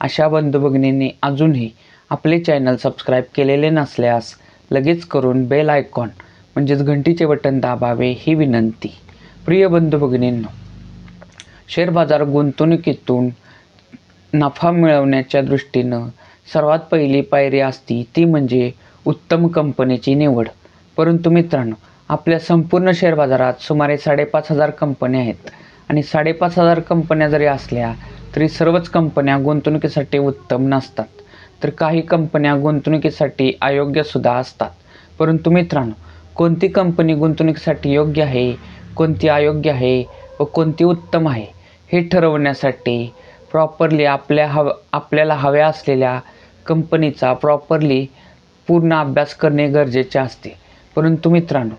अशा बंधुभगिनींनी अजूनही आपले चॅनल सबस्क्राईब केलेले नसल्यास लगेच करून बेल आयकॉन म्हणजेच घंटीचे बटन दाबावे ही विनंती. प्रिय बंधू भगिनींनो शेअर बाजार गुंतवणुकीतून नफा मिळवण्याच्या दृष्टीनं सर्वात पहिली पायरी असती ती म्हणजे उत्तम कंपनीची निवड. परंतु मित्रांनो आपल्या संपूर्ण शेअर बाजारात सुमारे साडेपाच हजार कंपन्या आहेत. आणि साडेपाच हजार कंपन्या जरी असल्या तरी सर्वच कंपन्या गुंतवणुकीसाठी उत्तम नसतात. तर काही कंपन्या गुंतवणुकीसाठी अयोग्यसुद्धा असतात. परंतु मित्रांनो कोणती कंपनी गुंतवणुकीसाठी योग्य आहे कोणती अयोग्य आहे व कोणती उत्तम आहे हे ठरवण्यासाठी प्रॉपरली आपल्या हव आपल्याला हव्या असलेल्या कंपनीचा प्रॉपरली पूर्ण अभ्यास करणे गरजेचे असते. परंतु मित्रांनो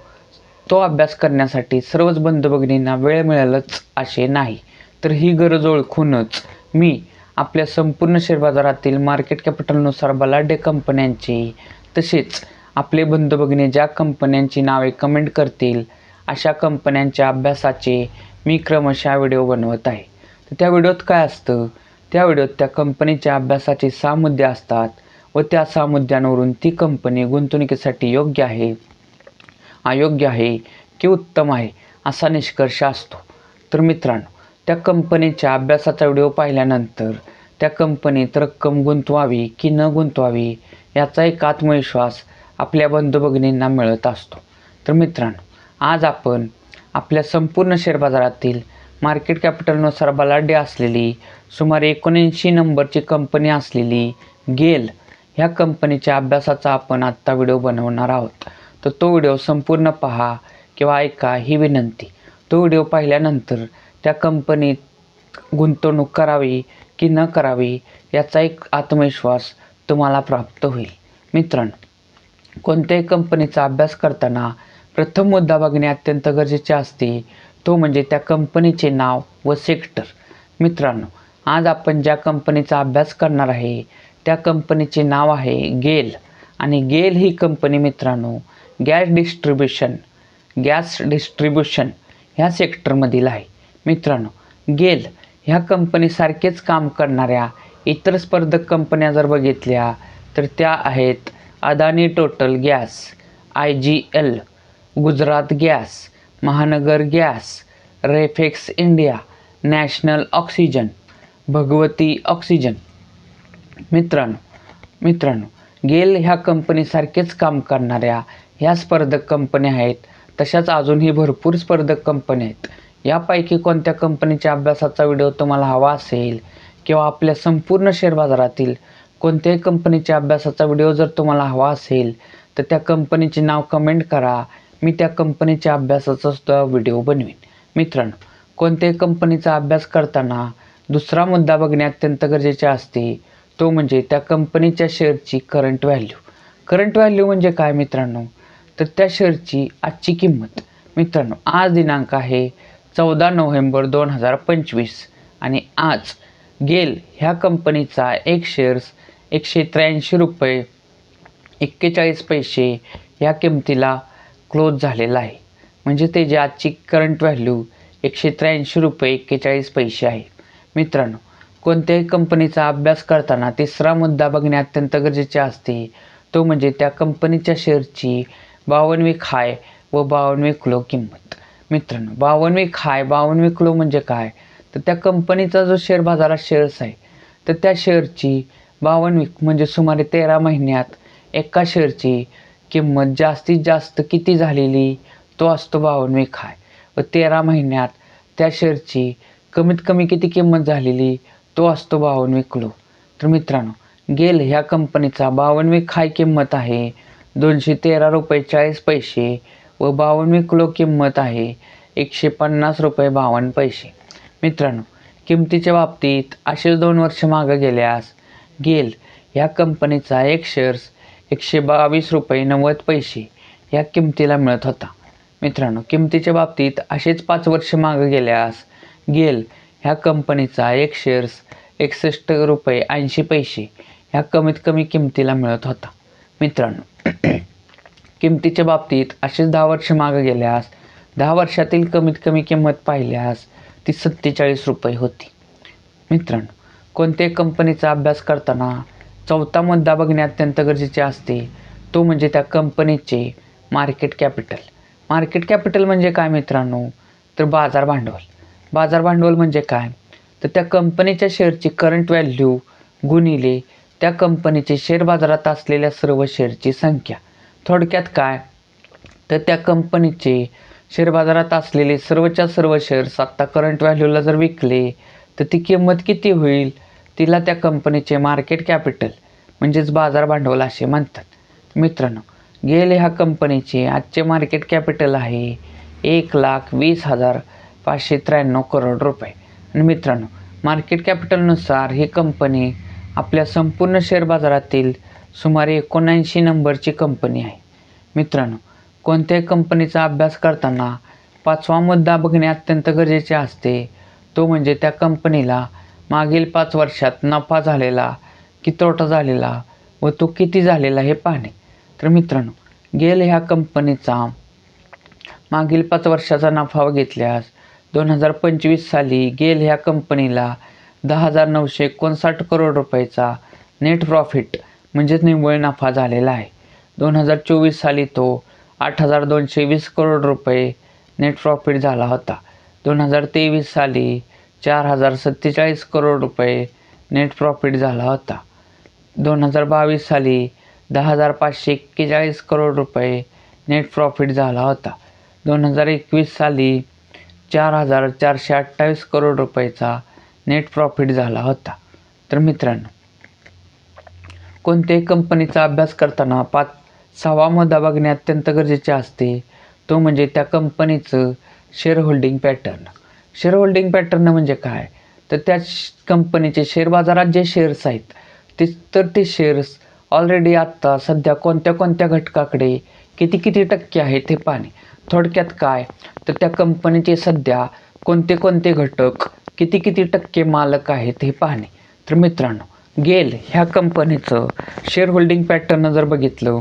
तो अभ्यास करण्यासाठी सर्वच बंधू भगिनींना वेळ मिळेलच असे नाही. तर ही गरज ओळखूनच मी आपल्या संपूर्ण शेअर बाजारातील मार्केट कॅपिटलनुसार बलाढ्य कंपन्यांची तसेच आपले बंधू भगिनी ज्या कंपन्यांची नावे कमेंट करतील अशा कंपन्यांच्या अभ्यासाचे मी क्रमशः व्हिडिओ बनवत आहे. तर त्या व्हिडिओत काय असतं? त्या व्हिडिओत त्या कंपनीच्या अभ्यासाचे सहा मुद्दे असतात व त्या सहा मुद्द्यांवरून ती कंपनी गुंतवणुकीसाठी योग्य आहे अयोग्य आहे की उत्तम आहे असा निष्कर्ष असतो. तर मित्रांनो त्या कंपनीच्या अभ्यासाचा व्हिडिओ पाहिल्यानंतर त्या कंपनीत रक्कम गुंतवावी की न गुंतवावी याचा एक आत्मविश्वास आपल्या बंधू भगिनींना मिळत असतो. तर मित्रांनो आज आपण आपल्या संपूर्ण शेअर बाजारातील मार्केट कॅपिटलनुसार बलाढ्य असलेली सुमारे एकोणऐंशी नंबरची कंपनी असलेली गेल ह्या कंपनीच्या अभ्यासाचा आपण आत्ता व्हिडिओ बनवणार आहोत. तर तो व्हिडिओ संपूर्ण पहा किंवा ऐका ही विनंती. तो व्हिडिओ पाहिल्यानंतर त्या कंपनीत गुंतवणूक करावी की न करावी याचा एक आत्मविश्वास तुम्हाला प्राप्त होईल. मित्रांनो कोणत्याही कंपनीचा अभ्यास करताना प्रथम मुद्दा बघणे अत्यंत गरजेचे असते. तो म्हणजे त्या कंपनीचे नाव व सेक्टर. मित्रांनो आज आपण ज्या कंपनीचा अभ्यास करणार आहे त्या कंपनीचे नाव आहे गेल. आणि गेल ही कंपनी मित्रांनो गॅस डिस्ट्रीब्युशन गॅस डिस्ट्रीब्युशन ह्या सेक्टरमधील आहे. मित्रांनो गेल ह्या कंपनीसारखेच काम करणाऱ्या इतर स्पर्धक कंपन्या जर बघितल्या तर त्या आहेत Adani Total gas I G L Gujarat gas Mahanagar gas Refex India national oxygen Bhagwati oxygen. मित्रांनो मित्रांनो गेल ह्या कंपनीसारखेच काम करणाऱ्या ह्या स्पर्धक कंपन्या आहेत तशाच अजूनही भरपूर स्पर्धक कंपन्या आहेत. यापैकी कोणत्या कंपनीच्या अभ्यासाचा व्हिडिओ तुम्हाला हवा असेल किंवा आपल्या संपूर्ण शेअर बाजारातील कोणत्याही कंपनीच्या अभ्यासाचा व्हिडिओ जर तुम्हाला हवा असेल तर त्या कंपनीचे नाव कमेंट करा. मी त्या कंपनीच्या अभ्यासाचा सुद्धा व्हिडिओ बनवीन. मित्रांनो कोणत्याही कंपनीचा अभ्यास करताना दुसरा मुद्दा बघणे अत्यंत गरजेचे असते तो म्हणजे त्या कंपनीच्या शेअरची करंट व्हॅल्यू करंट व्हॅल्यू म्हणजे काय मित्रांनो? तर त्या शेअरची आजची किंमत. मित्रांनो आज दिनांक आहे चौदा नोव्हेंबर दोन हजार पंचवीस. आणि आज गेल ह्या कंपनीचा एक शेअर्स एकशे त्र्याऐंशी रुपये एक्केचाळीस पैसे ह्या किमतीला क्लोज झालेला आहे. म्हणजे ते जे आजची करंट व्हॅल्यू एकशे त्र्याऐंशी रुपये एक्केचाळीस पैसे आहे. मित्रांनो कोणत्याही कंपनीचा अभ्यास करताना तिसरा मुद्दा बघणे अत्यंत गरजेचे असते तो म्हणजे त्या कंपनीच्या शेअरची बावनवी खाय व बावनवी क्लो किंमत. मित्रांनो बावनवी खाय बावनवी क्लो म्हणजे काय? तर त्या कंपनीचा जो शेअर बाजारात शेअर्स आहे तर त्या शेअरची बावनवी म्हणजे सुमारे तेरा महिन्यात एका शेअरची किंमत जास्तीत जास्त किती झालेली? तो असतो बावनवी खाय व तेरा महिन्यात त्या शेअरची कमीत कमी किती किंमत झालेली? तो असतो बावनवी क्लो तर मित्रांनो गेल ह्या कंपनीचा बावनवी खाय किंमत आहे दोनशे तेरा रुपये चाळीस पैसे व बावन्न किलो किंमत आहे. एकशे पन्नास रुपये बावन्न पैसे. मित्रांनो किमतीच्या बाबतीत असेच दोन वर्ष मागं गेल्यास गेल या कंपनीचा एक शेअर्स एकशे बावीस रुपये नव्वद पैसे या किमतीला मिळत होता. मित्रांनो किमतीच्या बाबतीत असेच पाच वर्ष मागं गेल्यास गेल ह्या कंपनीचा एक शेअर्स एकसष्ट रुपये ऐंशी पैसे ह्या कमीत कमी किमतीला मिळत होता. मित्रांनो किमतीच्या बाबतीत असेच दहा वर्ष मागं गेल्यास दहा वर्षातील कमीत कमी किंमत पाहिल्यास ती सत्तेचाळीस रुपये होती. मित्रांनो कोणत्याही कंपनीचा अभ्यास करताना चौथा मुद्दा बघणे अत्यंत गरजेचे असते तो म्हणजे त्या कंपनीचे मार्केट कॅपिटल मार्केट कॅपिटल म्हणजे काय मित्रांनो? तर बाजार भांडवल. बाजार भांडवल म्हणजे काय? तर त्या कंपनीच्या शेअरची करंट व्हॅल्यू गुणिले त्या कंपनीचे शेअर बाजारात असलेल्या सर्व शेअरची संख्या. थोडक्यात काय? तर त्या कंपनीचे शेअर बाजारात असलेले सर्वच्या सर्व शेअर्स आत्ता करंट व्हॅल्यूला जर विकले तर ती किंमत किती होईल? तिला त्या कंपनीचे मार्केट कॅपिटल म्हणजेच बाजार भांडवल असे म्हणतात. मित्रांनो गेल ह्या कंपनीचे आजचे मार्केट कॅपिटल आहे एक लाख वीस हजार पाचशे त्र्याण्णव करोड रुपये. आणि मित्रांनो मार्केट कॅपिटलनुसार ही कंपनी आपल्या संपूर्ण शेअर बाजारातील सुमारे एकोणऐंशी नंबरची कंपनी आहे. मित्रांनो कोणत्याही कंपनीचा अभ्यास करताना पाचवा मुद्दा बघणे अत्यंत गरजेचे असते. तो म्हणजे त्या कंपनीला मागील पाच वर्षात नफा झालेला की तोटा झालेला व तो किती झालेला हे पाहणे. तर मित्रांनो गेल ह्या कंपनीचा मागील पाच वर्षाचा नफा घेतल्यास दोन हजार पंचवीस साली गेल ह्या कंपनीला दहा हजार नऊशे एकोणसाठ करोड रुपयाचा नेट प्रॉफिट म्हणजेच निव्वळ नफा झालेला आहे. दोन हजार चोवीस साली तो आठ हजार दोनशे वीस करोड रुपये नेट प्रॉफिट झाला होता. दोन हजार तेवीस साली चार हजार सत्तेचाळीस करोड रुपये नेट प्रॉफिट झाला होता. दोन हजार बावीस साली दहा हजार पाचशे एक्केचाळीस करोड रुपये नेट प्रॉफिट झाला होता. दोन हजार एकवीस साली चार हजार चारशे अठ्ठावीस करोड रुपयाचा नेट प्रॉफिट झाला होता. तर मित्रांनो कोणत्याही कंपनीचा अभ्यास करताना पाच सहावा मुद्दा बघणे अत्यंत गरजेचे असते. तो म्हणजे त्या कंपनीचं share holding pattern share holding pattern म्हणजे काय? तर त्या कंपनीचे शेअर बाजारात जे शेअर्स आहेत ते तर ते शेअर्स ऑलरेडी आत्ता सध्या कोणत्या कोणत्या घटकाकडे किती किती टक्के आहेत हे पाहणे. थोडक्यात काय? तर त्या कंपनीचे सध्या कोणते कोणते घटक किती किती टक्के मालक आहेत हे पाहणे. तर मित्रांनो गेल ह्या कंपनीचं. शेअर होल्डिंग पॅटर्न जर बघितलं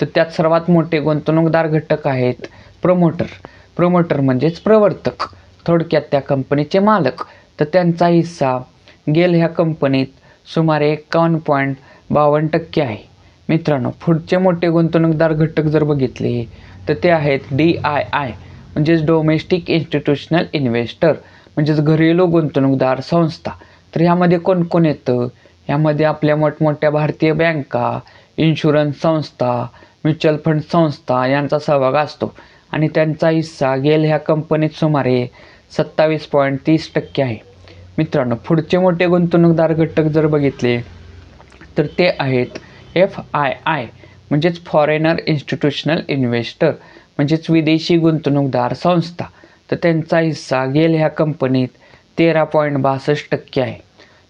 तर त्यात सर्वात मोठे गुंतवणूकदार घटक आहेत प्रमोटर प्रमोटर म्हणजेच प्रवर्तक. थोडक्यात त्या कंपनीचे मालक. तर त्यांचा हिस्सा गेल ह्या कंपनीत सुमारे एकावन्न पॉईंट बावन्न टक्के आहे. मित्रांनो पुढचे मोठे गुंतवणूकदार घटक जर बघितले तर ते आहेत डी आय आय म्हणजेच डोमेस्टिक इन्स्टिट्यूशनल इन्व्हेस्टर म्हणजेच घरेलू गुंतवणूकदार संस्था. तर ह्यामध्ये कोण कोण येतं? यामध्ये आपल्या मोठमोठ्या भारतीय बँका इन्शुरन्स संस्था म्युच्युअल फंड संस्था यांचा सहभाग असतो. आणि त्यांचा हिस्सा गेल ह्या कंपनीत सुमारे सत्तावीस पॉईंट तीस टक्के आहे. मित्रांनो पुढचे मोठे गुंतवणूकदार घटक जर बघितले तर ते आहेत एफ आय आय म्हणजेच फॉरेनर इन्स्टिट्यूशनल इन्व्हेस्टर म्हणजेच विदेशी गुंतवणूकदार संस्था. तर त्यांचा हिस्सा गेल ह्या कंपनीत तेरा पॉईंट बासष्ट टक्के आहे.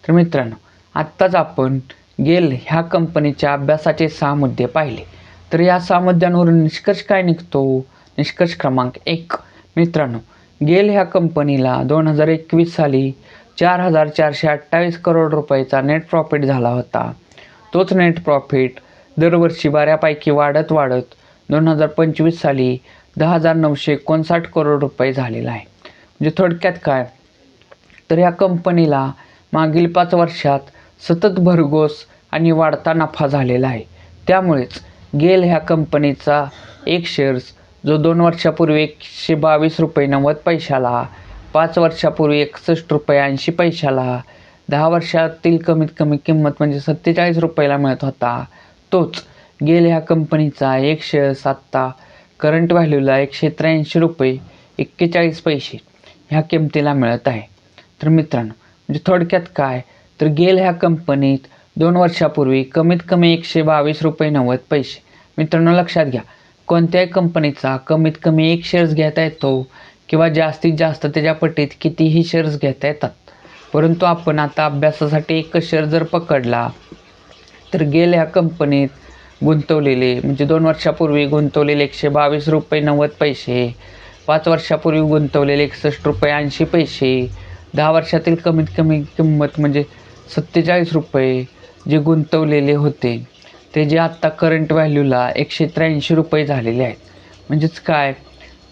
तर मित्रांनो आत्ताच आपण गेल ह्या कंपनीच्या अभ्यासाचे सहा मुद्दे पाहिले. तर या सहा मुद्द्यांवरून निष्कर्ष काय निघतो? निष्कर्ष क्रमांक एक. मित्रांनो गेल ह्या कंपनीला दोन हजार एकवीस साली चार हजार चारशे अठ्ठावीस करोड रुपयाचा नेट प्रॉफिट झाला होता. तोच नेट प्रॉफिट दरवर्षी बऱ्यापैकी वाढत वाढत दोन हजार पंचवीस साली दहा हजार नऊशे एकोणसाठ करोड रुपये झालेला आहे. म्हणजे थोडक्यात काय? तर या कंपनीला मागील पाच वर्षात सतत भरघोस आणि वाढता नफा झालेला आहे. त्यामुळेच गेल ह्या कंपनीचा एक शेअर्स जो दोन वर्षापूर्वी एकशे बावीस रुपये नव्वद पैशाला पाच वर्षापूर्वी एकसष्ट रुपये ऐंशी पैशाला दहा वर्षातील कमीत कमी किंमत म्हणजे सत्तेचाळीस रुपयाला मिळत होता. तोच गेल ह्या कंपनीचा एक शेअर्स आत्ता करंट व्हॅल्यूला एकशे त्र्याऐंशी रुपये एक्केचाळीस पैसे ह्या किमतीला मिळत आहे. तर मित्रांनो म्हणजे थोडक्यात काय? तर गेल ह्या कंपनीत दोन वर्षापूर्वी कमीत कमी एकशे बावीस रुपये नव्वद पैसे. मित्रांनो लक्षात घ्या. कोणत्याही कंपनीचा कमीत कमी एक शेअर्स घेता येतो किंवा जास्तीत जास्त त्याच्या पटीत कितीही शेअर्स घेता येतात. परंतु आपण आता अभ्यासासाठी एक शेअर जर पकडला तर गेल ह्या कंपनीत गुंतवलेले म्हणजे दोन वर्षापूर्वी गुंतवलेले एकशे बावीस रुपये नव्वद पैसे पाच वर्षापूर्वी गुंतवलेले एकसष्ट रुपये ऐंशी पैसे दहा वर्षातील कमीत कमी किंमत म्हणजे सत्तेचाळीस रुपये जे गुंतवलेले होते ते जे आत्ता करंट व्हॅल्यूला एकशे त्र्याऐंशी रुपये झालेले आहेत. म्हणजेच काय?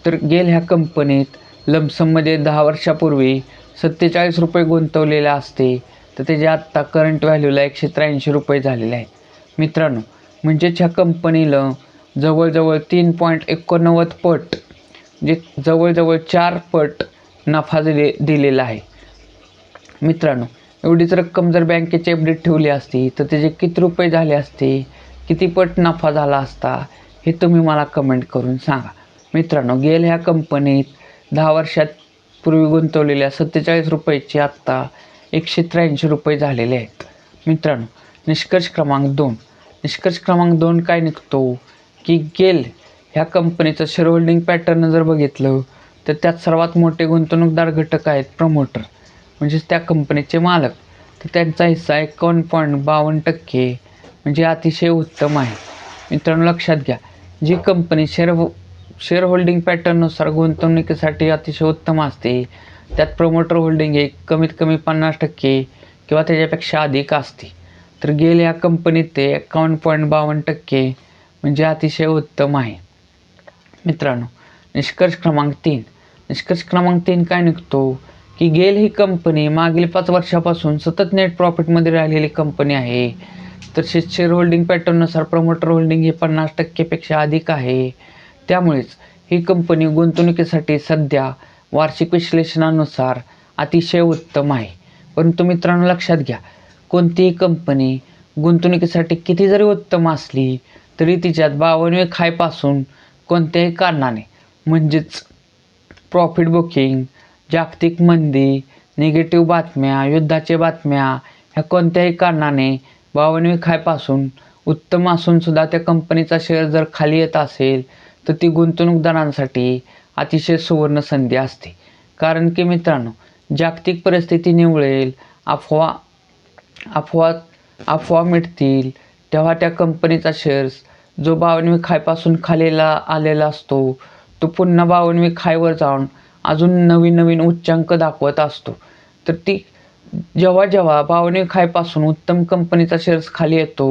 तर गेल ह्या कंपनीत लमसममध्ये दहा वर्षापूर्वी सत्तेचाळीस रुपये गुंतवलेले असते तर त्याचे आत्ता करंट व्हॅल्यूला एकशे त्र्याऐंशी रुपये झालेले आहेत. मित्रांनो म्हणजेच ह्या कंपनीला जवळजवळ तीन पॉईंट एकोणनव्वद पट जे जवळजवळ चार पट नफा दिले दिलेला आहे. मित्रांनो एवढीच रक्कम जर बँकेची अपडेट ठेवली असती तर त्याचे किती रुपये झाले असते? किती पट नफा झाला असता? हे तुम्ही मला कमेंट करून सांगा. मित्रांनो गेल ह्या कंपनीत दहा वर्षात पूर्वी गुंतवलेल्या सत्तेचाळीस रुपयाची आत्ता एकशे त्र्याऐंशी रुपये झालेले आहेत. मित्रांनो निष्कर्ष क्रमांक दोन. निष्कर्ष क्रमांक दोन काय निघतो? की गेल ह्या कंपनीचं शेअर होल्डिंग पॅटर्न जर बघितलं तर त्यात सर्वात मोठे गुंतवणूकदार घटक आहेत प्रमोटर म्हणजेच त्या कंपनीचे मालक तर त्यांचा हिस्सा एकावन्न पॉईंट बावन्न टक्के म्हणजे अतिशय उत्तम आहे. मित्रांनो लक्षात घ्या जी कंपनी शेअर शेअर होल्डिंग पॅटर्ननुसार गुंतवणुकीसाठी अतिशय उत्तम असते त्यात प्रमोटर होल्डिंग हे कमीत कमी पन्नास टक्के किंवा त्याच्यापेक्षा अधिक असते. तर गेल या कंपनीत ते एकावन्न पॉईंट बावन्न टक्के म्हणजे अतिशय उत्तम आहे. मित्रांनो निष्कर्ष क्रमांक तीन. निष्कर्ष क्रमांक तीन काय निघतो? की गेल ही कंपनी मागील पाच वर्षापासून सतत नेट प्रॉफिटमध्ये राहिलेली कंपनी आहे. तसेच शेअर होल्डिंग पॅटर्ननुसार प्रमोटर होल्डिंग हे पन्नास टक्केपेक्षा अधिक आहे. त्यामुळेच ही कंपनी गुंतवणुकीसाठी सध्या वार्षिक विश्लेषणानुसार अतिशय उत्तम आहे. परंतु मित्रांनो लक्षात घ्या कोणतीही कंपनी गुंतवणुकीसाठी किती जरी उत्तम असली तरी तिच्यात बावनवे खायपासून कोणत्याही कारणाने म्हणजेच प्रॉफिट बुकिंग जागतिक मंदी निगेटिव्ह बातम्या युद्धाच्या बातम्या ह्या कोणत्याही कारणाने बावनवी खायपासून उत्तम असूनसुद्धा त्या कंपनीचा शेअर जर खाली येत असेल तर ती गुंतवणूकदारांसाठी अतिशय सुवर्ण संधी असते. कारण की मित्रांनो जागतिक परिस्थिती निवळेल अफवा अफवा अफवा मिटतील तेव्हा त्या कंपनीचा शेअर्स जो बावनवी खायपासून खालीला आलेला असतो तो पुन्हा बावनवी खायवर जाऊन अजून नवीन नवीन उच्चांक दाखवत असतो. तर ती जेव्हा जेव्हा बावनवी खायपासून उत्तम कंपनीचा शेअर्स खाली येतो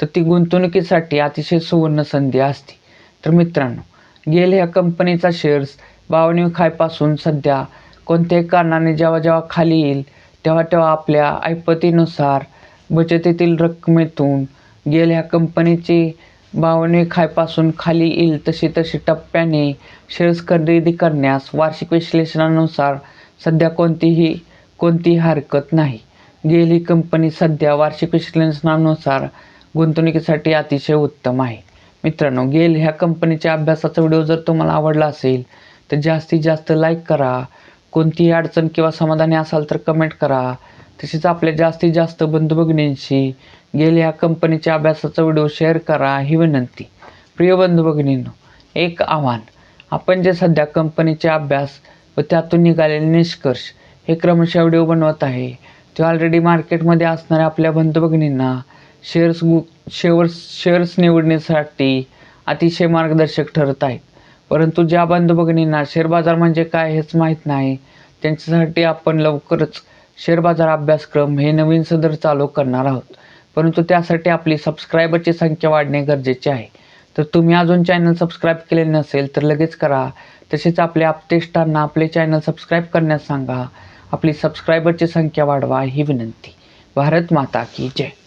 तर ती गुंतवणुकीसाठी अतिशय सुवर्ण संधी असते. तर मित्रांनो गेल ह्या कंपनीचा शेअर्स बावनवी खायपासून सध्या कोणत्याही कारणाने जेव्हा जेव्हा खाली येईल तेव्हा तेव्हा आपल्या ऐपतीनुसार बचतीतील रकमेतून गेल ह्या कंपनीची भावने खायपासून खाली येईल तशी तशी टप्प्याने शेअर्स खरेदी करण्यास वार्षिक विश्लेषणानुसार सध्या कोणतीही कोणतीही हरकत नाही. गेल ही कंपनी सध्या वार्षिक विश्लेषणानुसार गुंतवणुकीसाठी अतिशय उत्तम आहे. मित्रांनो गेल ह्या कंपनीच्या अभ्यासाचा व्हिडिओ जर तुम्हाला आवडला असेल तर जास्तीत जास्त लाईक करा. कोणतीही अडचण किंवा समाधानी असाल तर कमेंट करा. तसेच आपल्या जास्तीत जास्त बंधू भगिनींशी गेल ह्या कंपनीच्या अभ्यासाचा व्हिडिओ शेअर करा ही विनंती. प्रिय बंधू भगिनींनो एक आव्हान. आपण जे सध्या कंपनीचे अभ्यास व त्यातून निघालेले निष्कर्ष हे क्रमशः व्हिडिओ बनवत आहे ते ऑलरेडी मार्केटमध्ये असणाऱ्या आपल्या बंधू भगिनींना शेअर्स गु शेअर्स शेअर्स निवडण्यासाठी अतिशय मार्गदर्शक ठरत आहेत. परंतु ज्या बंधू भगिनींना शेअर बाजार म्हणजे काय हेच माहीत नाही त्यांच्यासाठी आपण लवकरच शेअर बाजार अभ्यासक्रम हे नवीन सदर चालू करणार आहोत. परंतु त्यासाठी आपली सबस्क्रायबरची संख्या वाढणे गरजेचे आहे. तर तुम्ही अजून चॅनल सबस्क्राईब केले नसेल तर लगेच करा. तसेच आपल्या आपतेष्टांना आपले चॅनल सबस्क्राईब करण्यास सांगा. आपली सबस्क्रायबरची संख्या वाढवा ही विनंती. भारत माता की जय.